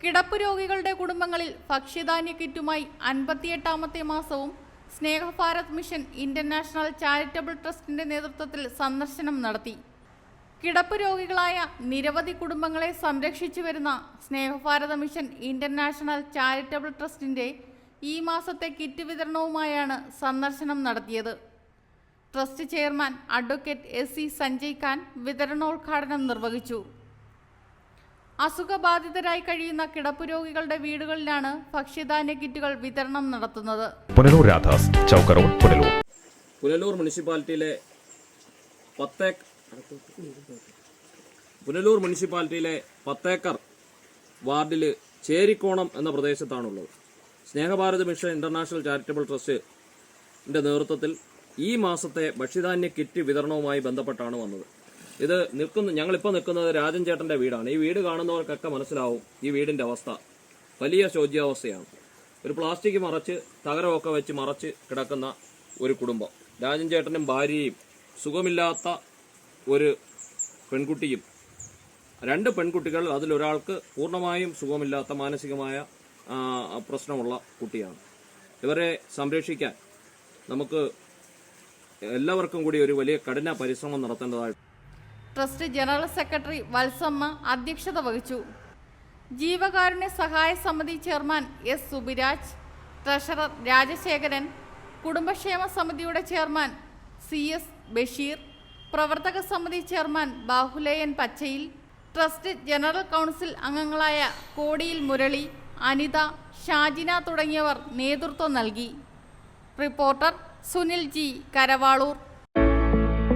കിടപ്പ് രോഗികളുടെ കുടുംബങ്ങളിൽ ഭക്ഷ്യധാന്യ കിറ്റുമായി അൻപത്തിയെട്ടാമത്തെ മാസവും സ്നേഹഭാരത് മിഷൻ ഇന്റർനാഷണൽ ചാരിറ്റബിൾ ട്രസ്റ്റിന്റെ നേതൃത്വത്തിൽ സന്ദർശനം നടത്തി. കിടപ്പ് രോഗികളായ നിരവധി കുടുംബങ്ങളെ സംരക്ഷിച്ചു വരുന്ന സ്നേഹഭാരത മിഷൻ ഇന്റർനാഷണൽ ചാരിറ്റബിൾ ട്രസ്റ്റിന്റെ ഈ മാസത്തെ കിറ്റ് വിതരണവുമായാണ് സന്ദർശനം നടത്തിയത്. Trust chairman advocate S C Sanjay Khan വിതരണോദ്ഘാടനം നിർവഹിച്ചു. അസുഖബാധിതരായി കഴിയുന്ന കിടപ്പുരോഗികളുടെ വീടുകളിലാണ് ഭക്ഷ്യധാന്യ കിറ്റുകൾ വിതരണം നടത്തുന്നത്. പുനലൂർ രാധാസ് ചൗക്ക് പുനലൂർ. പുനലൂർ മുനിസിപ്പാലിറ്റിയിലെ പത്തേക്ക് പുനലൂർ മുനിസിപ്പാലിറ്റിയിലെ പത്തേക്കർ വാർഡിൽ ചേരിക്കോണം എന്ന പ്രദേശത്താണുള്ളത്. സ്നേഹഭാരത് മിഷൻ ഇന്റർനാഷണൽ ചാരിറ്റബിൾ ട്രസ്റ്റിന്റെ നേതൃത്വത്തിൽ ഈ മാസത്തെ ഭക്ഷ്യധാന്യ കിറ്റ് വിതരണവുമായി ബന്ധപ്പെട്ടാണ് വന്നത്. ഇത് നിൽക്കുന്ന ഞങ്ങളിപ്പോൾ നിൽക്കുന്നത് രാജൻ ചേട്ടന്റെ വീടാണ്. ഈ വീട് കാണുന്നവർക്കൊക്കെ മനസ്സിലാവും ഈ വീടിന്റെ അവസ്ഥ. വലിയ ശോച്യാവസ്ഥയാണ്. ഒരു പ്ലാസ്റ്റിക് മറച്ച് തകരമൊക്കെ വെച്ച് മറച്ച് കിടക്കുന്ന ഒരു കുടുംബം. രാജൻ ചേട്ടനും ഭാര്യയും സുഖമില്ലാത്ത ഒരു പെൺകുട്ടിയും. രണ്ട് പെൺകുട്ടികൾ അതിലൊരാൾക്ക് പൂർണമായും സുഖമില്ലാത്ത മാനസികമായ പ്രശ്നമുള്ള കുട്ടിയാണ്. ഇവരെ സംരക്ഷിക്കാൻ നമുക്ക് എല്ലാവർക്കും കൂടി ഒരു വലിയ കഠിന പരിശ്രമം നടത്തേണ്ടതായിട്ട് ട്രസ്റ്റ് ജനറൽ സെക്രട്ടറി വത്സമ്മ അധ്യക്ഷത വഹിച്ചു. ജീവകാരുണ്യ സഹായ സമിതി chairman S Subiraj treasurer Rajasekharan കുടുംബക്ഷേമ സമിതിയുടെ ചെയർമാൻ സി എസ് ബഷീർ പ്രവർത്തക സമിതി ചെയർമാൻ ബാഹുലേയൻ പച്ചയിൽ ട്രസ്റ്റ് ജനറൽ കൗൺസിൽ അംഗങ്ങളായ കോടിയിൽ മുരളി അനിത ഷാജിന തുടങ്ങിയവർ നേതൃത്വം നൽകി. Reporter Sunil G Karavalur.